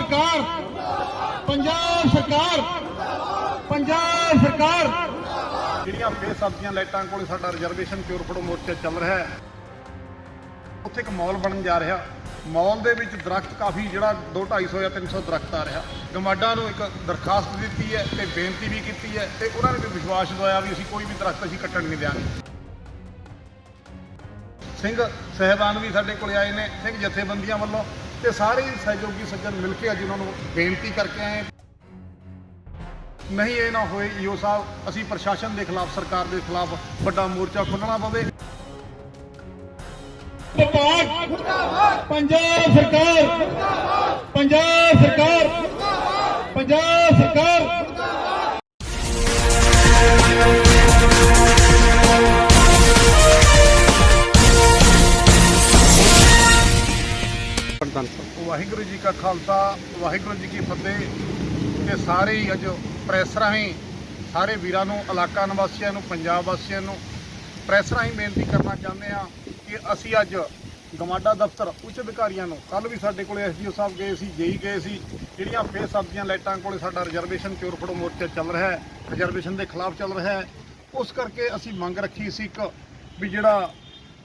ਸਰਕਾਰ, ਪੰਜਾਬ ਸਰਕਾਰ ਪੰਜਾਬ ਸਰਕਾਰ। ਜਿਹੜੀਆਂ ਬੇਸਬਜ਼ੀਆਂ ਲਾਈਟਾਂ ਕੋਲੇ ਸਾਡਾ ਰਿਜ਼ਰਵੇਸ਼ਨ ਚੋਰ ਮੋਰਚਾ ਚੱਲ ਰਿਹਾ ਹੈ। ਉੱਥੇ ਇੱਕ ਮਾਲ ਬਣਨ ਜਾ ਰਿਹਾ। ਮਾਲ ਦੇ ਵਿੱਚ ਦਰਖਤ ਕਾਫੀ ਜਿਹੜਾ 2 250 ਜਾਂ 300 ਦਰਖਤ ਆ ਰਿਹਾ। ਗਮਾਡਾ ਨੂੰ ਇੱਕ ਦਰਖਾਸਤ ਦਿੱਤੀ ਹੈ ਤੇ ਬੇਨਤੀ ਵੀ ਕੀਤੀ ਹੈ ਤੇ ਉਹਨਾਂ ਨੇ ਵੀ ਵਿਸ਼ਵਾਸ ਦਵਾਇਆ ਵੀ ਅਸੀਂ ਕੋਈ ਵੀ ਦਰਖਤ ਅਸੀਂ ਕੱਟਣ ਨਹੀਂ ਦਿਆਂਗੇ। ਸਿੰਘ ਸਹਿਬਾਨ ਵੀ ਸਾਡੇ ਕੋਲ ਆਏ ਨੇ। ਸਿੰਘ ਜਥੇਬੰਦੀਆਂ ਵੱਲੋਂ ਤੇ ਸਾਰੇ ਹੀ ਸਹਿਯੋਗੀ ਸੱਜਣ ਮਿਲ ਕੇ ਅੱਜ ਉਹਨਾਂ ਨੂੰ ਬੇਨਤੀ ਕਰਕੇ ਆਏ ਨਹੀਂ ਇਹ ਨਾ ਹੋਏ ਈਓ ਸਾਹਿਬ, ਅਸੀਂ ਪ੍ਰਸ਼ਾਸਨ ਦੇ ਖਿਲਾਫ, ਸਰਕਾਰ ਦੇ ਖਿਲਾਫ ਵੱਡਾ ਮੋਰਚਾ ਖੋਲਣਾ ਪਵੇ। ਪੰਜਾਬ ਸਰਕਾਰ ਪੰਜਾਬ ਸਰਕਾਰ ਪੰਜਾਬ ਸਰਕਾਰ ਪ੍ਰਧਾਨ ਵਾਹਿਗੁਰੂ ਜੀ ਕਾ ਖਾਲਸਾ, ਵਾਹਿਗੁਰੂ ਜੀ ਕੀ ਫਤਿਹ। ਤੇ ਸਾਰੇ ਹੀ ਅੱਜ ਪ੍ਰੈਸ ਰਾਹੀਂ ਸਾਰੇ ਵੀਰਾਂ ਨੂੰ, ਇਲਾਕਾ ਨਿਵਾਸੀਆਂ ਨੂੰ, ਪੰਜਾਬ ਵਾਸੀਆਂ ਨੂੰ ਪ੍ਰੈਸ ਰਾਹੀਂ ਬੇਨਤੀ ਕਰਨਾ ਚਾਹੁੰਦੇ ਆ ਕਿ ਅਸੀਂ ਅੱਜ ਗਮਾਡਾ ਦਫ਼ਤਰ ਉੱਚ ਅਧਿਕਾਰੀਆਂ ਨੂੰ ਕੱਲ ਵੀ ਸਾਡੇ ਕੋਲੇ ਐਸਡੀਓ ਸਾਹਿਬ ਗਏ ਸੀ, ਜੇਈ ਗਏ ਸੀ, ਜਿਹੜੀਆਂ ਬੇਸਬਜ਼ੀਆਂ ਲਾਈਟਾਂ ਕੋਲੇ ਸਾਡਾ ਰਿਜ਼ਰਵੇਸ਼ਨ ਚੋਰ ਫੜੋ ਮੋਰਚਾ ਚੱਲ ਰਿਹਾ ਹੈ, ਰਿਜ਼ਰਵੇਸ਼ਨ ਦੇ ਖਿਲਾਫ ਚੱਲ ਰਿਹਾ ਹੈ। ਉਸ ਕਰਕੇ ਅਸੀਂ ਮੰਗ ਰੱਖੀ ਸੀ ਇੱਕ, ਵੀ ਜਿਹੜਾ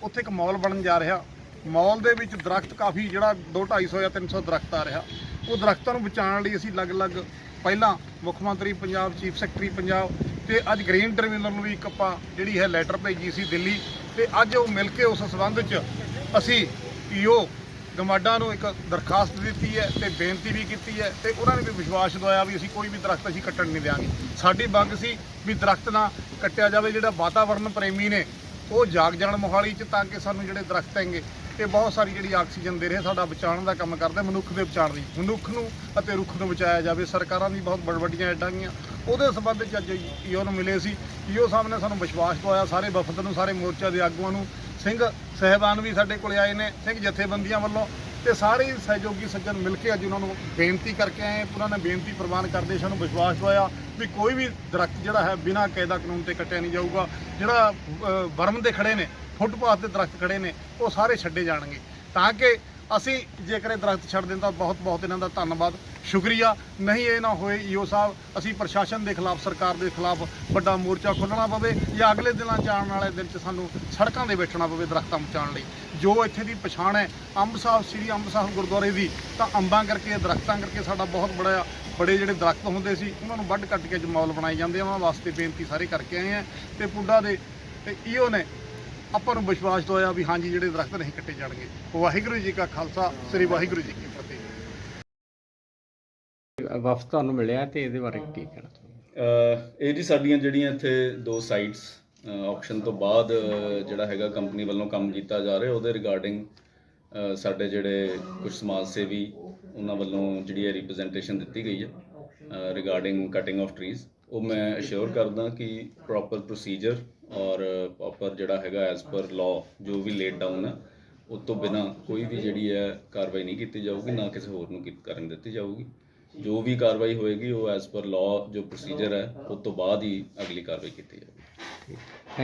ਉੱਥੇ ਇੱਕ ਮਾਲ ਬਣਨ ਜਾ ਰਿਹਾ। ਮੌਲ ਦੇ ਵਿੱਚ ਦਰਖਤ ਕਾਫੀ ਜਿਹੜਾ 2 250 ਜਾਂ 300 ਦਰਖਤ ਆ ਰਿਹਾ। ਉਹ ਦਰਖਤਾਂ ਨੂੰ ਬਚਾਉਣ ਲਈ ਅਸੀਂ ਅਲੱਗ-ਅਲੱਗ ਪਹਿਲਾਂ ਮੁੱਖ ਮੰਤਰੀ ਪੰਜਾਬ, ਚੀਫ ਸੈਕਟਰੀ ਪੰਜਾਬ ਤੇ ਅੱਜ ਗ੍ਰੀਨ ਟ੍ਰਿਬਿਊਨਲ ਨੂੰ ਵੀ ਇੱਕ ਆਪਾਂ ਜਿਹੜੀ ਹੈ ਲੈਟਰ ਭੇਜੀ ਸੀ ਦਿੱਲੀ ਤੇ ਅੱਜ ਉਹ ਮਿਲ ਕੇ ਉਸ ਸੰਬੰਧ 'ਚ ਅਸੀਂ ਈਓ ਗਮਾਡਾ ਨੂੰ ਇੱਕ ਦਰਖਾਸਤ ਦਿੱਤੀ ਹੈ ਤੇ ਬੇਨਤੀ ਵੀ ਕੀਤੀ ਹੈ ਤੇ ਉਹਨਾਂ ਨੇ ਵੀ ਵਿਸ਼ਵਾਸ ਦਵਾਇਆ ਵੀ ਅਸੀਂ ਕੋਈ ਵੀ ਦਰਖਤ ਅਸੀਂ ਕੱਟਣ ਨਹੀਂ ਦਿਆਂਗੇ। ਸਾਡੀ ਮੰਗ ਸੀ ਵੀ ਦਰਖਤ ਨਾ ਕੱਟਿਆ ਜਾਵੇ, ਜਿਹੜਾ ਵਾਤਾਵਰਣ ਪ੍ਰੇਮੀ ਨੇ ਉਹ ਜਾਗ ਜਾਣ ਮੋਹਾਲੀ 'ਚ ਤਾਂ ਕਿ ਸਾਨੂੰ ਜਿਹੜੇ ਦਰਖਤ ਹੈਗੇ, ਇਹ ਬਹੁਤ ਸਾਰੀ ਜਿਹੜੀ ਆਕਸੀਜਨ ਦੇ ਰਹੇ ਸਾਡਾ ਬਚਾਉਣ ਦਾ ਕੰਮ ਕਰਦੇ ਮਨੁੱਖ ਦੇ ਬਚਾਉਣ ਲਈ। ਮਨੁੱਖ ਨੂੰ ਅਤੇ ਰੁੱਖ ਨੂੰ ਬਚਾਇਆ ਜਾਵੇ, ਸਰਕਾਰਾਂ ਦੀ ਬਹੁਤ ਵੱਡ ਵੱਡੀਆਂ ਐਡਾਂ ਗਈਆਂ। ਉਹਦੇ ਸੰਬੰਧ 'ਚ ਅੱਜ ਈਓ ਨੂੰ ਮਿਲੇ ਸੀ। ਈਓ ਸਾਹਿਬ ਨੇ ਸਾਨੂੰ ਵਿਸ਼ਵਾਸ ਦਵਾਇਆ, ਸਾਰੇ ਵਫਦ ਨੂੰ, ਸਾਰੇ ਮੋਰਚਾ ਦੇ ਆਗੂਆਂ ਨੂੰ। ਸਿੰਘ ਸਹਿਬਾਨ ਵੀ ਸਾਡੇ ਕੋਲੇ ਆਏ ਨੇ। ਸਿੰਘ ਜਥੇਬੰਦੀਆਂ ਵੱਲੋਂ ਤੇ ਸਾਰੇ ਸਹਿਯੋਗੀ ਸੱਜਣ ਮਿਲ ਕੇ ਅੱਜ ਉਹਨਾਂ ਨੂੰ ਬੇਨਤੀ ਕਰਕੇ ਆਏ ਉਹਨਾਂ ਨੇ ਬੇਨਤੀ ਪ੍ਰਵਾਨ ਕਰਦੇ ਸਾਨੂੰ ਵਿਸ਼ਵਾਸ ਦਵਾਇਆ ਵੀ ਕੋਈ ਵੀ ਦਰਖਤ ਜਿਹੜਾ ਹੈ ਬਿਨਾਂ ਕਾਇਦਾ ਕਾਨੂੰਨ ਤੇ ਕੱਟਿਆ ਨਹੀਂ ਜਾਊਗਾ। ਜਿਹੜਾ ਵਰਮ ਦੇ ਖੜੇ ਨੇ, ਫੁੱਟਪਾਥ ਤੇ ਦਰਖਤ ਖੜੇ ਨੇ, ਉਹ ਸਾਰੇ ਛੱਡੇ ਜਾਣਗੇ। ਤਾਂ ਕਿ ਅਸੀਂ ਜੇਕਰ ਇਹ ਦਰਖਤ ਛੱਡ ਦੇਣ ਤਾਂ ਬਹੁਤ ਬਹੁਤ ਇਹਨਾਂ ਦਾ ਧੰਨਵਾਦ, ਸ਼ੁਕਰੀਆ। ਨਹੀਂ ਇਹ ਨਾ ਹੋਏ ਈਓ ਸਾਹਿਬ, ਅਸੀਂ ਪ੍ਰਸ਼ਾਸਨ ਦੇ ਖਿਲਾਫ, ਸਰਕਾਰ ਦੇ ਖਿਲਾਫ ਵੱਡਾ ਮੋਰਚਾ ਖੋਲ੍ਹਣਾ ਪਵੇ ਜਾਂ ਅਗਲੇ ਦਿਨਾਂ 'ਚ ਆਉਣ ਵਾਲੇ ਦਿਨ 'ਚ ਸਾਨੂੰ ਸੜਕਾਂ ਦੇ ਬੈਠਣਾ ਪਵੇ ਦਰਖਤਾਂ ਬਚਾਉਣ ਲਈ। ਜੋ ਇੱਥੇ ਦੀ ਪਛਾਣ ਹੈ, ਅੰਬ ਸਾਹਿਬ, ਸ੍ਰੀ ਅੰਬ ਸਾਹਿਬ ਗੁਰਦੁਆਰੇ ਦੀ, ਤਾਂ ਅੰਬਾਂ ਕਰਕੇ, ਦਰਖਤਾਂ ਕਰਕੇ ਸਾਡਾ ਬਹੁਤ ਬੜਾ ਬੜੇ ਜਿਹੜੇ ਦਰਖਤ ਹੁੰਦੇ ਸੀ, ਉਹਨਾਂ ਨੂੰ ਵੱਢ ਕੱਟ ਕੇ ਅੱਜ ਬਣਾਏ ਜਾਂਦੇ ਆ। ਉਹਨਾਂ ਵਾਸਤੇ ਬੇਨਤੀ ਸਾਰੇ ਕਰਕੇ ਆਏ ਆ ਤੇ ਪੁੱਡਾ ਦੇ ਤੇ ਈਓ ਨੇ ਆਪਾਂ ਨੂੰ ਵਿਸ਼ਵਾਸ ਦਵਾਇਆ ਵੀ ਹਾਂਜੀ ਜਿਹੜੇ ਦਰਖਤ ਨਹੀਂ ਕੱਟੇ ਜਾਣਗੇ। ਵਾਹਿਗੁਰੂ ਜੀ ਕਾ ਖਾਲਸਾ ਸ੍ਰੀ ਵਾਹਿਗੁਰੂ ਜੀ ਕੀ ਫਤਿਹ। ਵਫਦ ਤੁਹਾਨੂੰ ਮਿਲਿਆ ਤੇ ਇਹਦੇ ਬਾਰੇ ਕੀ ਕਹਿਣਾ ਇਹ ਜੀ ਸਾਡੀਆਂ ਜਿਹੜੀਆਂ ਇੱਥੇ ਦੋ ਸਾਈਟਸ ਆਕਸ਼ਨ ਤੋਂ ਬਾਅਦ ਜਿਹੜਾ ਹੈਗਾ ਕੰਪਨੀ ਵੱਲੋਂ ਕੰਮ ਕੀਤਾ ਜਾ ਰਿਹਾ ਉਹਦੇ ਰਿਗਾਰਡਿੰਗ ਸਾਡੇ ਜਿਹੜੇ ਕੁਝ ਸਮਾਜ ਸੇਵੀ ਉਹਨਾਂ ਵੱਲੋਂ ਜਿਹੜੀ ਹੈ ਰਿਪਰੈਜ਼ੈਂਟੇਸ਼ਨ ਦਿੱਤੀ ਗਈ ਹੈ ਰਿਗਾਰਡਿੰਗ ਕਟਿੰਗ ਆਫ ਟਰੀਜ਼ ਉਹ ਮੈਂ ਅਸ਼ੋਰ ਕਰਦਾ ਕਿ ਪ੍ਰੋਪਰ ਪ੍ਰੋਸੀਜਰ ਔਰ ਪ੍ਰੋਪਰ ਜਿਹੜਾ ਹੈਗਾ ਐਸ ਪਰ ਲਾਅ ਜੋ ਵੀ ਲੇਟ ਡਾਊਨ ਹੈ ਉਸ ਤੋਂ ਬਿਨਾ ਕੋਈ ਵੀ ਜਿਹੜੀ ਹੈ ਕਾਰਵਾਈ ਨਹੀਂ ਕੀਤੀ ਜਾਊਗੀ, ਨਾ ਕਿਸੇ ਹੋਰ ਨੂੰ ਕੀ- ਕਰਨ ਦਿੱਤੀ ਜਾਊਗੀ। ਜੋ ਵੀ ਕਾਰਵਾਈ ਹੋਏਗੀ, ਉਹ ਐਸ ਪਰ ਲਾਅ ਜੋ ਪ੍ਰੋਸੀਜਰ ਹੈ, ਉਸ ਤੋਂ ਬਾਅਦ ਹੀ ਅਗਲੀ ਕਾਰਵਾਈ ਕੀਤੀ ਜਾਏਗੀ ਥੈਂਕ